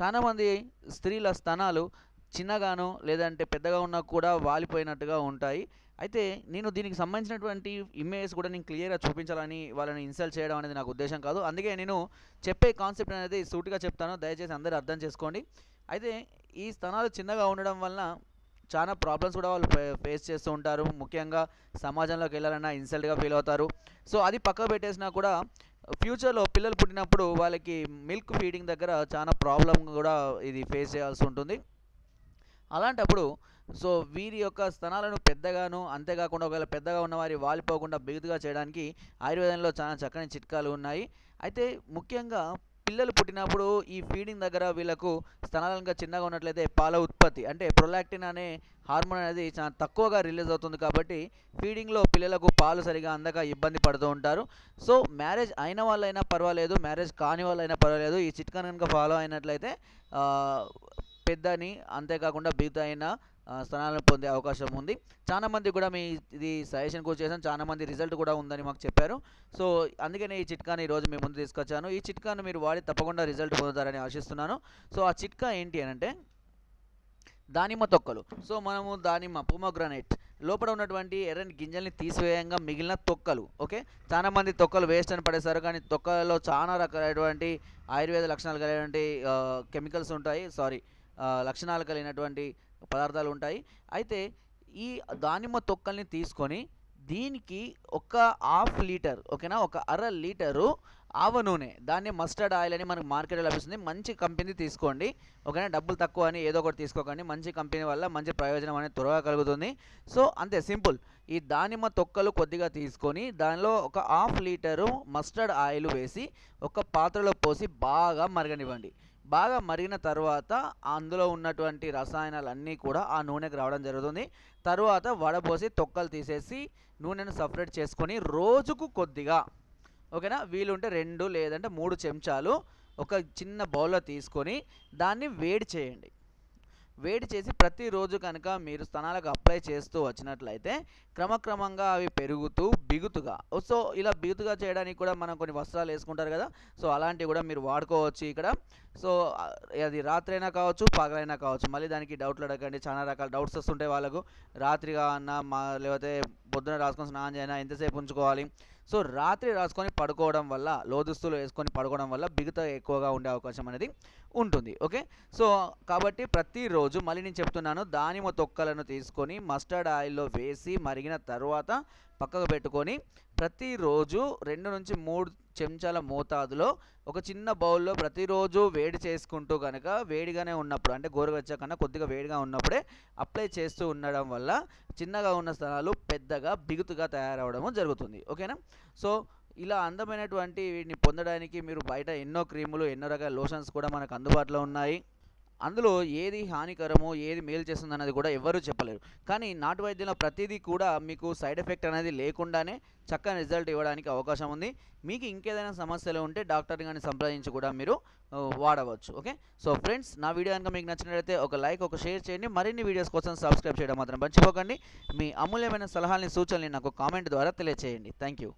చాలామంది స్త్రీల స్తనాలు చిన్నగాను లేదంటే పెద్దగా ఉన్నా కూడా వాలిపోయినట్టుగా ఉంటాయి. అయితే నేను దీనికి సంబంధించినటువంటి ఇమేజ్ కూడా నేను క్లియర్గా చూపించాలని వాళ్ళని ఇన్సల్ట్ చేయడం అనేది నాకు ఉద్దేశం కాదు. అందుకే నేను చెప్పే కాన్సెప్ట్ అనేది సూటిగా చెప్తాను. దయచేసి అందరూ అర్థం చేసుకోండి. అయితే ఈ స్తనాలు చిన్నగా ఉండడం వలన చాలా ప్రాబ్లమ్స్ కూడా వాళ్ళు ఫేస్ చేస్తూ ఉంటారు. ముఖ్యంగా సమాజంలోకి వెళ్ళాలన్నా ఇన్సల్ట్గా ఫీల్ అవుతారు. సో అది పక్క పెట్టేసినా కూడా ఫ్యూచర్లో పిల్లలు పుట్టినప్పుడు వాళ్ళకి మిల్క్ ఫీడింగ్ దగ్గర చాలా ప్రాబ్లం కూడా ఇది ఫేస్ చేయాల్సి ఉంటుంది. అలాంటప్పుడు సో వీరి యొక్క స్తనాలను పెద్దగాను అంతేకాకుండా ఒకవేళ పెద్దగా ఉన్నవారి వాలిపోకుండా బిగుతుగా చేయడానికి ఆయుర్వేదంలో చాలా చక్కని చిట్కాలు ఉన్నాయి. అయితే ముఖ్యంగా పిల్లలు పుట్టినప్పుడు ఈ ఫీడింగ్ దగ్గర వీళ్ళకు స్తనాలంగా చిన్నగా ఉన్నట్లయితే పాల ఉత్పత్తి అంటే ప్రొలాక్టిన్ అనే హార్మోన్ అనేది చాలా తక్కువగా రిలీజ్ అవుతుంది కాబట్టి ఫీడింగ్లో పిల్లలకు పాలు సరిగా అందక ఇబ్బంది పడుతూ ఉంటారు. సో మ్యారేజ్ అయిన వాళ్ళైనా పర్వాలేదు మ్యారేజ్ కాని వాళ్ళైనా పర్వాలేదు ఈ చిట్కాను కనుక ఫాలో అయినట్లయితే పెద్దని అంతేకాకుండా బిగుత అయిన స్థానాలను పొందే అవకాశం ఉంది. చాలా మంది కూడా మీ ఇది సజెషన్ కూడా చేశాను చాలా మంది రిజల్ట్ కూడా ఉందని మాకు చెప్పారు. సో అందుకనే ఈ చిట్కాని ఈరోజు మీ ముందు తీసుకొచ్చాను. ఈ చిట్కాను మీరు వాడి తప్పకుండా రిజల్ట్ పొందుతారని ఆశిస్తున్నాను. సో ఆ చిట్కా ఏంటి అని అంటే దానిమ్మ తొక్కలు. సో మనము దానిమ్మ పొమోగ్రానైట్ లోపల ఉన్నటువంటి ఎర్రని గింజల్ని తీసివేయంగా మిగిలిన తొక్కలు ఓకే? చాలా మంది తొక్కలు వేస్ట్ అని పడేశారు. కానీ తొక్కలలో చాలా రకాలైనటువంటి ఆయుర్వేద లక్షణాలు కలిగినటువంటి కెమికల్స్ ఉంటాయి. సారీ లక్షణాలు కలిగినటువంటి పదార్థాలు ఉంటాయి అయితే ఈ దానిమ్మ తొక్కల్ని తీసుకొని దీనికి ఒక హాఫ్ లీటర్ ఓకేనా? ఒక అర లీటరు ఆవ నూనె దాన్ని మస్టర్డ్ ఆయిల్ అని మనకు మార్కెట్లో లభిస్తుంది. మంచి కంపెనీ తీసుకోండి. ఓకేనా? డబ్బులు తక్కువ అని ఏదో ఒకటి తీసుకోకండి. మంచి కంపెనీ వల్ల మంచి ప్రయోజనం అనేది త్వరగా కలుగుతుంది. సో అంతే సింపుల్. ఈ దానిమ్మ తొక్కలు కొద్దిగా తీసుకొని దానిలో ఒక హాఫ్ లీటరు మస్టర్డ్ ఆయిల్ వేసి ఒక పాత్రలో పోసి బాగా మరగనివ్వండి. బాగా మరిగిన తర్వాత అందులో ఉన్నటువంటి రసాయనాలన్నీ కూడా ఆ నూనెకి రావడం జరుగుతుంది. తర్వాత వడబోసి తొక్కలు తీసేసి నూనెను సపరేట్ చేసుకొని రోజుకు కొద్దిగా ఓకేనా? వీలుంటే రెండు లేదంటే మూడు చెంచాలు ఒక చిన్న బౌల్లో తీసుకొని దాన్ని వేడి చేయండి. వేడి చేసి ప్రతిరోజు కనుక మీరు స్తనాలకు అప్లై చేస్తూ వచ్చినట్లయితే క్రమక్రమంగా అవి పెరుగుతూ బిగుతుగా. సో ఇలా బిగుతుగా చేయడానికి కూడా మనం కొన్ని వస్త్రాలు వేసుకుంటారు కదా. సో అలాంటివి కూడా మీరు వాడుకోవచ్చు ఇక్కడ. సో అది రాత్రి అయినా కావచ్చు పగలైనా కావచ్చు. మళ్ళీ దానికి డౌట్లు అడగండి చాలా రకాల డౌట్స్ వస్తుంటాయి వాళ్ళకు. రాత్రిగా అన్నా మా లేకపోతే పొద్దున రాసుకొని స్నానం చేయనా ఎంతసేపు ఉంచుకోవాలి. సో రాత్రి రాసుకొని పడుకోవడం వల్ల లోదుస్తులు వేసుకొని పడుకోవడం వల్ల బిగుత ఎక్కువగా ఉండే అవకాశం అనేది ఉంటుంది. ఓకే? సో కాబట్టి ప్రతిరోజు మళ్ళీ నేను చెప్తున్నాను దానిమ్మ తొక్కలను తీసుకొని మస్టర్డ్ ఆయిల్లో వేసి మరి మరిగిన తర్వాత పక్కకు పెట్టుకొని ప్రతిరోజు రెండు నుంచి మూడు చెంచాల మోతాదులో ఒక చిన్న బౌల్లో ప్రతిరోజు వేడి చేసుకుంటూ కనుక వేడిగానే ఉన్నప్పుడు అంటే గోరువెచ్చ కన్నా కొద్దిగా వేడిగా ఉన్నప్పుడే అప్లై చేస్తూ ఉండడం వల్ల చిన్నగా ఉన్న స్థలాలు పెద్దగా బిగుతుగా తయారవడము జరుగుతుంది. ఓకేనా? సో ఇలా అందమైనటువంటి వీటిని పొందడానికి మీరు బయట ఎన్నో క్రీములు ఎన్నో రకాల లోషన్స్ కూడా మనకు అందుబాటులో ఉన్నాయి. అందులో ఏది హానికరమో ఏది మేలు చేస్తుంది అనేది కూడా ఎవరు చెప్పలేరు. కానీ నాటు వైద్యంలో ప్రతిదీ కూడా మీకు సైడ్ ఎఫెక్ట్ అనేది లేకుండానే చక్కని రిజల్ట్ ఇవ్వడానికి అవకాశం ఉంది. మీకు ఇంకేదైనా సమస్యలు ఉంటే డాక్టర్ని కానీ సంప్రదించి కూడా మీరు వాడవచ్చు. ఓకే? సో ఫ్రెండ్స్ నా వీడియో కనుక మీకు నచ్చినట్లయితే ఒక లైక్ ఒక షేర్ చేయండి. మరిన్ని వీడియోస్ కోసం సబ్స్క్రైబ్ చేయడం మాత్రం మర్చిపోకండి. మీ అమూల్యమైన సలహాలని సూచనలు నాకు కామెంట్ ద్వారా తెలియచేయండి. Thank you.